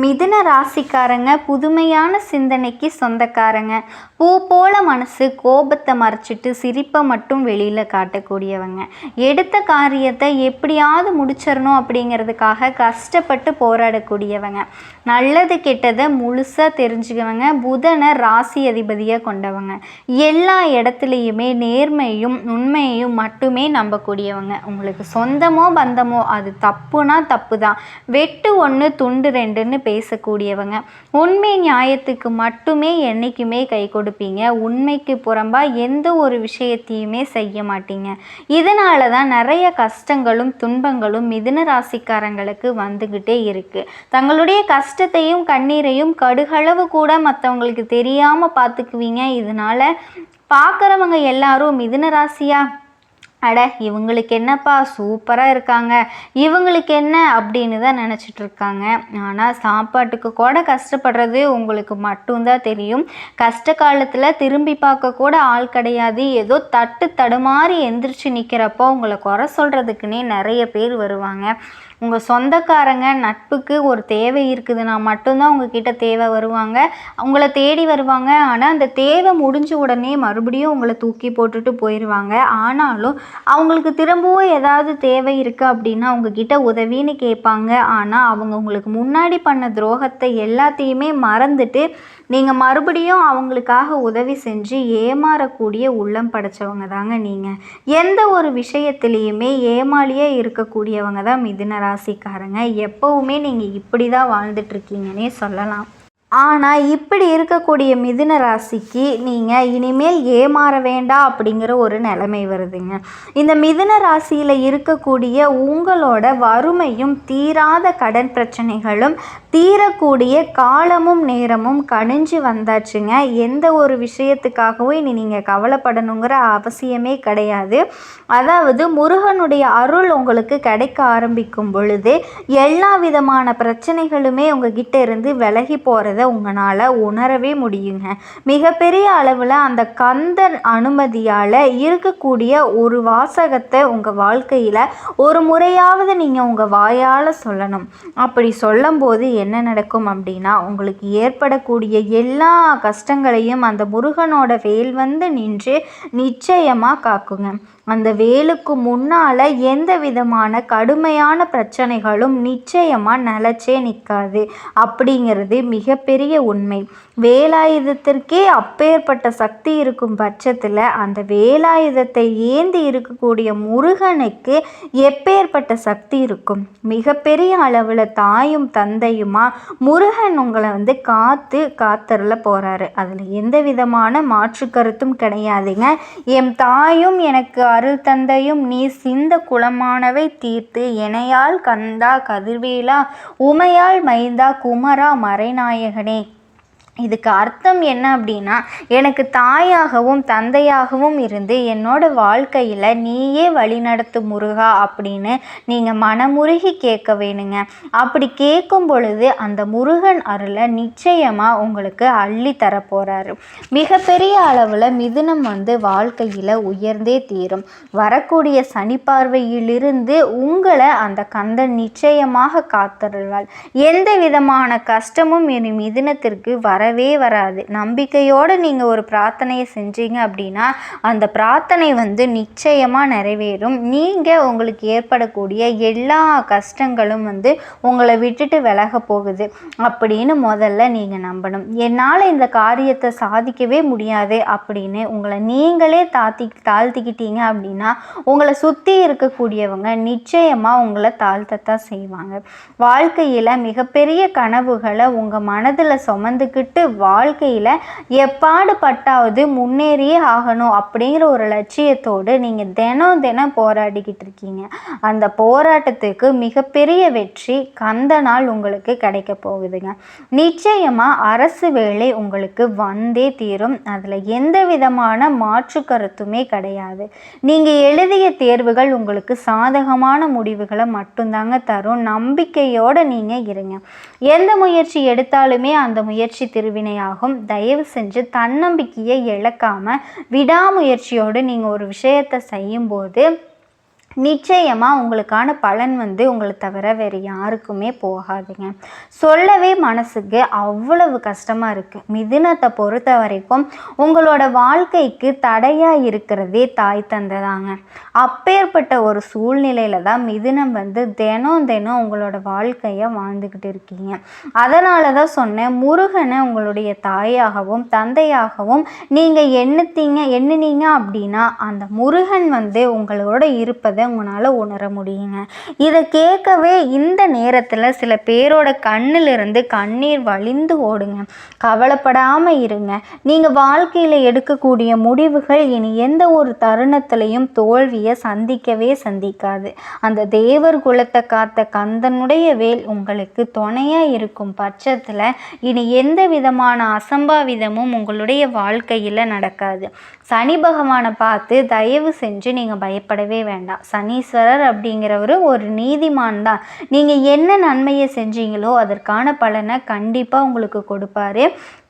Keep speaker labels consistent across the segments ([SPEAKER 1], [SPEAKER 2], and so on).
[SPEAKER 1] மிதுன ராசிக்காரங்க புதுமையான சிந்தனைக்கு சொந்தக்காரங்க. பூ போல மனசு கோபத்தை மறைச்சிட்டு சிரிப்பை மட்டும் வெளியில் காட்டக்கூடியவங்க. எடுத்த காரியத்தை எப்படியாவது முடிச்சிடணும் அப்படிங்கிறதுக்காக கஷ்டப்பட்டு போராடக்கூடியவங்க. நல்லது கெட்டதை முழுசாக தெரிஞ்சுக்கவங்க. புதனை ராசி அதிபதியாக கொண்டவங்க. எல்லா இடத்துலையுமே நேர்மையும் உண்மையையும் மட்டுமே நம்பக்கூடியவங்க. உங்களுக்கு சொந்தமோ பந்தமோ அது தப்புனா தப்பு தான் வெட்டு ஒன்று துண்டு ரெண்டுன்னு பேசக்கூடியவங்க. உண்மை நியாயத்துக்கு மட்டுமே என்றைக்குமே கை கொடுப்பீங்க. உண்மைக்கு புறம்பாக எந்த ஒரு விஷயத்தையுமே செய்ய மாட்டீங்க. இதனால தான் நிறைய கஷ்டங்களும் துன்பங்களும் மிதுன ராசிக்காரங்களுக்கு வந்துக்கிட்டே இருக்குது தங்களுடைய கஷ்டத்தையும் கண்ணீரையும் கடுகளவு கூட மற்றவங்களுக்கு தெரியாமல் பார்த்துக்குவீங்க இதனால பார்க்குறவங்க எல்லாரும் மிதுன ராசியா அட இவங்களுக்கு என்னப்பா சூப்பராக இருக்காங்க. இவங்களுக்கு என்ன அப்படின்னு தான் நினச்சிட்டு இருக்காங்க. ஆனால் சாப்பாட்டுக்கு கூட கஷ்டப்படுறது உங்களுக்கு மட்டும்தான் தெரியும். கஷ்ட காலத்தில் திரும்பி பார்க்க கூட ஆள் கிடையாது. ஏதோ தட்டு தடுமாறி எந்திரிச்சு நிற்கிறப்போ உங்களை குறை சொல்கிறதுக்குன்னே நிறைய பேர் வருவாங்க. உங்கள் சொந்தக்காரங்க நட்புக்கு ஒரு தேவை இருக்குதுன்னா மட்டும்தான் உங்ககிட்ட தேவை வருவாங்க. உங்களை தேடி வருவாங்க. ஆனால் அந்த தேவை முடிஞ்ச உடனே மறுபடியும் உங்களை தூக்கி போட்டுட்டு போயிடுவாங்க ஆனாலும் அவங்களுக்கு திரும்பவும் ஏதாவது தேவை இருக்குது அப்படின்னா உங்ககிட்ட உதவின்னு கேட்பாங்க. ஆனால் அவங்க உங்களுக்கு முன்னாடி பண்ண துரோகத்தை எல்லாத்தையுமே மறந்துட்டு நீங்கள் மறுபடியும் அவங்களுக்காக உதவி செஞ்சு ஏமாறக்கூடிய உள்ளம் படைச்சவங்க தாங்க நீங்கள் எந்த ஒரு விஷயத்துலேயுமே ஏமாளியே இருக்கக்கூடியவங்க தான் மிதுன ராசிக்காரங்க. எப்போவுமே நீங்கள் இப்படி தான் வாழ்ந்துட்டுருக்கீங்கன்னே சொல்லலாம். ஆனால் இப்படி இருக்கக்கூடிய மிதுன ராசிக்கு நீங்கள் இனிமேல் ஏமாற வேண்டாம் அப்படிங்கிற ஒரு நிலைமை வருதுங்க. இந்த மிதுன ராசியில் இருக்கக்கூடிய உங்களோட வறுமையும் தீராத கடன் பிரச்சனைகளும் தீரக்கூடிய காலமும் நேரமும் கணிஞ்சு வந்தாச்சுங்க. எந்த ஒரு விஷயத்துக்காகவும் இனி நீங்கள் கவலைப்படணுங்கிற அவசியமே கிடையாது. அதாவது முருகனுடைய அருள் உங்களுக்கு கிடைக்க ஆரம்பிக்கும் பொழுது எல்லா விதமான பிரச்சனைகளுமே உங்ககிட்ட இருந்து விலகி போகிறத உங்களால் உணரவே முடியுங்க. மிகப்பெரிய அளவில் அந்த கந்தன் அனுமதியால் இருக்கக்கூடிய ஒரு வாசகத்தை உங்கள் வாழ்க்கையில் ஒரு முறையாவது நீங்கள் உங்கள் வாயால் சொல்லணும். அப்படி சொல்லும்போது என்ன நடக்கும் அப்படின்னா உங்களுக்கு ஏற்படக்கூடிய எல்லா கஷ்டங்களையும் அந்த முருகனோட வேல் வந்து நின்று நிச்சயமாக காக்குங்க. அந்த வேலுக்கு முன்னால் எந்த விதமான கடுமையான பிரச்சனைகளும் நிச்சயமாக நிலச்சே நிற்காது அப்படிங்கிறது மிகப்பெரிய உண்மை. வேலாயுதத்திற்கே அப்பேற்பட்ட சக்தி இருக்கும் பட்சத்தில் அந்த வேலாயுதத்தை ஏந்தி இருக்கக்கூடிய முருகனுக்கு எப்பேற்பட்ட சக்தி இருக்கும்? மிகப்பெரிய அளவில் தாயும் தந்தையுமா? முருகன் உங்களை வந்து காத்து காத்தரில் போகிறாரு அதில் எந்த விதமான மாற்று கருத்தும் கிடையாதுங்க. என் தாயும் எனக்கு அருள் தந்தையும் நீ சிந்த குளமானவை தீர்த்து எனையால் கந்தா கதிர்வேலா உமையால் மைந்தா குமரா மறைநாயகனே. இதுக்கு அர்த்தம் என்ன அப்படின்னா எனக்கு தாயாகவும் தந்தையாகவும் இருந்து என்னோட வாழ்க்கையில் நீயே வழிநடத்து முருகா அப்படின்னு நீங்கள் மனமுருகி கேட்க வேணுங்க. அப்படி கேட்கும் பொழுது அந்த முருகன் அருளை நிச்சயமாக உங்களுக்கு அள்ளி தரப்போகிறாரு மிகப்பெரிய அளவில் மிதுனம் வந்து வாழ்க்கையில் உயர்ந்தே தீரும். வரக்கூடிய சனி பார்வையிலிருந்து உங்களை அந்த கந்தன் நிச்சயமாக காத்தருள்வாள். எந்த விதமான கஷ்டமும் என் மிதுனத்திற்கு வர வரவே வராது. நம்பிக்கையோடு நீங்கள் ஒரு பிரார்த்தனையை செஞ்சீங்க அப்படின்னா அந்த பிரார்த்தனை வந்து நிச்சயமாக நிறைவேறும். நீங்கள் உங்களுக்கு ஏற்படக்கூடிய எல்லா கஷ்டங்களும் வந்து உங்களை விட்டுட்டு விலக போகுது அப்படின்னு முதல்ல நீங்கள் நம்பணும். என்னால் இந்த காரியத்தை சாதிக்கவே முடியாது அப்படின்னு உங்களை நீங்களே தாத்தி தாழ்த்திக்கிட்டீங்க அப்படின்னா உங்களை சுற்றி இருக்கக்கூடியவங்க நிச்சயமாக உங்களை தாழ்த்தத்தான் செய்வாங்க. வாழ்க்கையில் மிகப்பெரிய கனவுகளை உங்கள் மனதில் சுமந்துக்கிட்டு விட்டு வாழ்க்கையில் எப்பாடு பட்டாவது முன்னேறியே ஆகணும் அப்படிங்கிற ஒரு லட்சியத்தோடு நீங்கள் தினம் தினம் போராடிக்கிட்டு இருக்கீங்க. அந்த போராட்டத்துக்கு மிகப்பெரிய வெற்றி கந்த நாள் உங்களுக்கு கிடைக்க போகுதுங்க. நிச்சயமாக அரசு வேலை உங்களுக்கு வந்தே தீரும். அதில் எந்த விதமான மாற்று கருத்துமே கிடையாது. நீங்கள் எழுதிய தேர்வுகள் உங்களுக்கு சாதகமான முடிவுகளை மட்டும்தாங்க தரும். நம்பிக்கையோடு நீங்கள் இருங்க. எந்த முயற்சி எடுத்தாலுமே அந்த முயற்சி திருவினையாகும் தயவு செஞ்சு தன்னம்பிக்கையை இழக்காமல் விடாமுயற்சியோடு நீங்கள் ஒரு விஷயத்தை செய்யும்போது நிச்சயமாக உங்களுக்கான பலன் வந்து உங்களை தவிர வேறு யாருக்குமே போகாதுங்க. சொல்லவே மனசுக்கு அவ்வளவு கஷ்டமாக இருக்குது மிதுனத்தை பொறுத்த வரைக்கும் உங்களோட வாழ்க்கைக்கு தடையாக இருக்கிறதே தாய் தந்தைதாங்க அப்பேற்பட்ட ஒரு சூழ்நிலையில் தான் மிதுனம் வந்து தினம் தினம் உங்களோட வாழ்க்கையை வாழ்ந்துக்கிட்டு இருக்கீங்க. அதனால தான் சொன்னேன் முருகனை உங்களுடைய தாயாகவும் தந்தையாகவும் நீங்கள் எண்ணுத்தீங்க எண்ணுனீங்க அப்படின்னா அந்த முருகன் வந்து உங்களோட இருப்பதை உங்களால் உணர முடியுங்க. இதை கேட்கவே இந்த நேரத்தில் சில பேரோட கண்ணிலிருந்து கண்ணீர் வழிந்து ஓடுங்க. கவலைப்படாமல் இருங்க. நீங்கள் வாழ்க்கையில் எடுக்கக்கூடிய முடிவுகள் இனி எந்த ஒரு தருணத்திலையும் தோல்வியை சந்திக்கவே சந்திக்காது. அந்த தேவர் குலத்தை காத்த கந்தனுடைய வேல் உங்களுக்கு துணையாக இருக்கும் பட்சத்தில் இனி எந்த விதமான அசம்பாவிதமும் உங்களுடைய வாழ்க்கையில் நடக்காது. சனி பகவானை பார்த்து தயவு செஞ்சு நீங்கள் பயப்படவே வேண்டாம். சனீஸ்வரர் அப்படிங்கிறவர் ஒரு நீதிமான் தான். நீங்கள் என்ன நன்மையை செஞ்சீங்களோ அதற்கான பலனை கண்டிப்பாக உங்களுக்கு கொடுப்பாரு.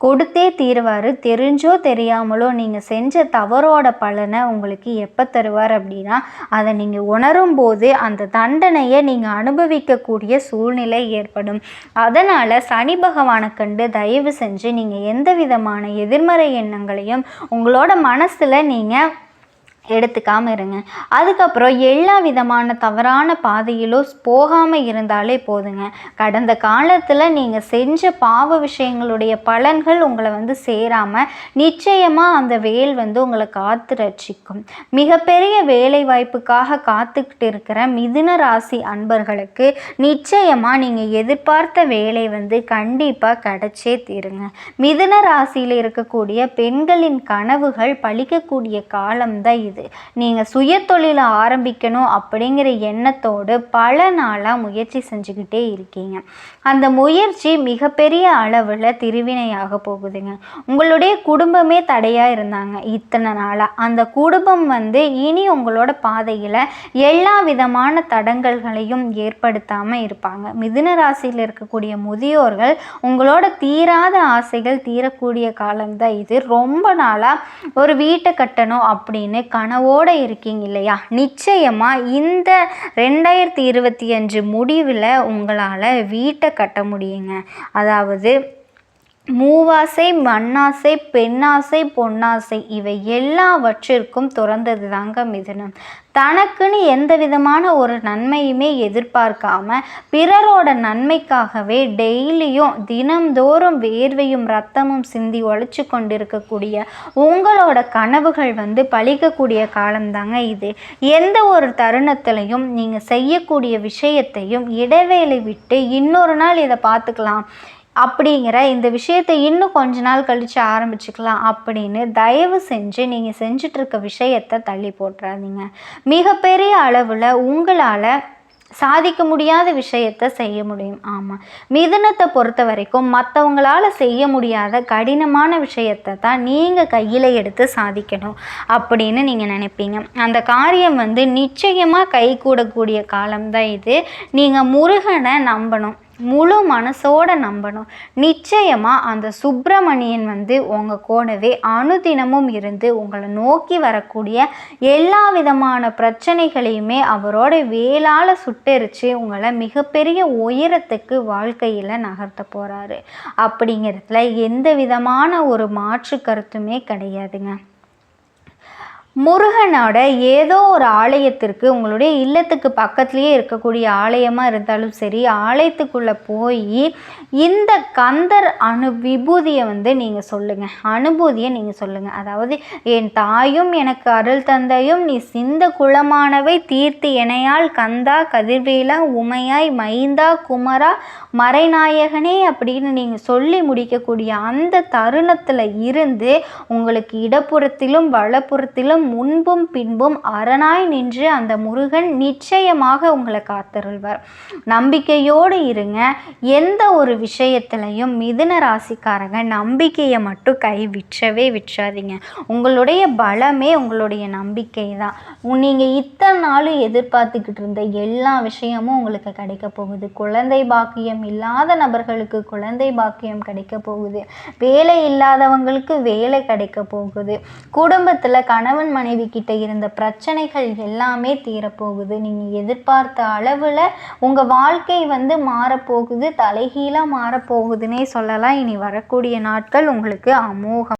[SPEAKER 1] கொடுத்தே தீருவார். தெரிஞ்சோ தெரியாமலோ நீங்கள் செஞ்ச தவறோட பலனை உங்களுக்கு எப்போ தருவார் அப்படின்னா அதை நீங்கள் உணரும் போது அந்த தண்டனையை நீங்கள் அனுபவிக்கக்கூடிய சூழ்நிலை ஏற்படும். அதனால் சனி பகவானை கண்டு தயவு செஞ்சு நீங்கள் எந்த விதமான எதிர்மறை எண்ணங்களையும் உங்களோட மனசில் நீங்கள் எடுத்துக்காமல் இருங்க. அதுக்கப்புறம் எல்லா விதமான தவறான பாதையிலும் போகாமல் இருந்தாலே போதுங்க. கடந்த காலத்தில் நீங்கள் செஞ்ச பாவ விஷயங்களுடைய பலன்கள் உங்களை வந்து சேராமல் நிச்சயமாக அந்த வேல் வந்து உங்களை காத்து ரட்சிக்கும். மிகப்பெரிய வேலை வாய்ப்புக்காக காத்துக்கிட்டு இருக்கிற மிதுன ராசி அன்பர்களுக்கு நிச்சயமாக நீங்கள் எதிர்பார்த்த வேலை வந்து கண்டிப்பாக கிடைச்சே தீருங்க. மிதுன ராசியில் இருக்கக்கூடிய பெண்களின் கனவுகள் பழிக்கக்கூடிய காலம்தான் தெரியுது. நீங்கள் சுய தொழிலை ஆரம்பிக்கணும் அப்படிங்கிற எண்ணத்தோடு பல நாளாக முயற்சி செஞ்சுக்கிட்டே இருக்கீங்க. அந்த முயற்சி மிகப்பெரிய அளவில் திருவினையாக போகுதுங்க. உங்களுடைய குடும்பமே தடையாக இருந்தாங்க இத்தனை நாளாக அந்த குடும்பம் வந்து இனி உங்களோட பாதையில் எல்லா விதமான தடங்கல்களையும் ஏற்படுத்தாமல் இருப்பாங்க. மிதுன ராசியில் இருக்கக்கூடிய முதியோர்கள் உங்களோட தீராத ஆசைகள் தீரக்கூடிய காலம்தான் இது. ரொம்ப நாளாக ஒரு வீட்டை கட்டணும் அப்படின்னு கனவோடு இருக்கீங்க இல்லையா? நிச்சயமாக இந்த ரெண்டாயிரத்தி இருபத்தி அஞ்சு முடிவில் உங்களால் வீட்டை கட்ட முடியுங்க. அதாவது மூவாசை மண்ணாசை பெண்ணாசை பொன்னாசை இவை எல்லாவற்றிற்கும் துறந்தது தாங்க மிதுனம். தனக்குன்னு எந்த விதமான ஒரு நன்மையுமே எதிர்பார்க்காம பிறரோட நன்மைக்காகவே டெய்லியும் தினம்தோறும் வேர்வையும் ரத்தமும் சிந்தி ஒழிச்சு கொண்டிருக்கக்கூடிய உங்களோட கனவுகள் வந்து பழிக்கக்கூடிய காலம்தாங்க இது. எந்த ஒரு தருணத்திலையும் நீங்கள் செய்யக்கூடிய விஷயத்தையும் இடைவேளை விட்டு இன்னொரு நாள் இதை பார்த்துக்கலாம். அப்படிங்கிற இந்த விஷயத்தை இன்னும் கொஞ்ச நாள் கழித்து ஆரம்பிச்சுக்கலாம் அப்படின்னு தயவு செஞ்சு நீங்கள் செஞ்சிட்ருக்க விஷயத்தை தள்ளி போட்டுறாதீங்க. மிகப்பெரிய அளவில் உங்களால் சாதிக்க முடியாத விஷயத்த செய்ய முடியும். ஆமாம் மிதுனத்தை பொறுத்த வரைக்கும் மற்றவங்களால் செய்ய முடியாத கடினமான விஷயத்தை தான் நீங்கள் கையில் எடுத்து சாதிக்கணும் அப்படின்னு நீங்கள் நினைப்பீங்க. அந்த காரியம் வந்து நிச்சயமாக கை கூடக்கூடிய காலம்தான் இது. நீங்கள் முருகனை நம்பணும். முழு மனசோட நம்பணும். நிச்சயமாக அந்த சுப்பிரமணியன் வந்து உங்கள் கூடவே அனுதினமும் இருந்து உங்களை நோக்கி வரக்கூடிய எல்லா விதமான பிரச்சனைகளையுமே அவரோட வேளால் சுட்டெரித்து உங்களை மிகப்பெரிய உயரத்துக்கு வாழ்க்கையில் நகர்த்த போகிறாரு அப்படிங்கிறதுல எந்த விதமான ஒரு மாற்று கருத்துமே கிடையாதுங்க. முருகனோட ஏதோ ஒரு ஆலயத்திற்கு உங்களுடைய இல்லத்துக்கு பக்கத்துலேயே இருக்கக்கூடிய ஆலயமாக இருந்தாலும் சரி ஆலயத்துக்குள்ளே போய் இந்த கந்தர் அணு விபூதியை வந்து நீங்கள் சொல்லுங்கள் அனுபூதியை நீங்கள் சொல்லுங்கள் அதாவது என் தாயும் எனக்கு அருள் தந்தையும் நீ சிந்த குளமானவை தீர்த்து இணையால் கந்தா கதிர்வேலா உமையாய் மைந்தா குமரா மறைநாயகனே அப்படின்னு நீங்கள் சொல்லி முடிக்கக்கூடிய அந்த தருணத்தில் இருந்து உங்களுக்கு இடப்புறத்திலும் வலப்புறத்திலும் முன்பும் பின்பும் அரணாய் நின்று அந்த முருகன் நிச்சயமாக உங்களை காத்தருள்வார். நம்பிக்கையோடு இருங்க. எந்த ஒரு விஷயத்திலையும் மிதுன ராசிக்காரங்க நம்பிக்கையை மட்டும் கை விற்றவே விற்றாதீங்க. உங்களுடைய பலமே உங்களுடைய நம்பிக்கை தான் நீங்கள் இத்தனை நாளும் எதிர்பார்த்துக்கிட்டு இருந்த எல்லா விஷயமும் உங்களுக்கு கிடைக்க போகுது. குழந்தை பாக்கியம் இல்லாத நபர்களுக்கு குழந்தை பாக்கியம் கிடைக்க போகுது. வேலை இல்லாதவங்களுக்கு வேலை கிடைக்க போகுது. குடும்பத்தில் கணவன் கணவன் மனைவி கிட்ட இருந்த பிரச்சனைகள் எல்லாமே தீரப்போகுது. நீங்கள் எதிர்பார்த்த அளவில் உங்கள் வாழ்க்கை வந்து மாறப்போகுது தலைகீழாக மாறப்போகுதுன்னே சொல்லலாம். இனி வரக்கூடிய நாட்கள் உங்களுக்கு அமோகம்.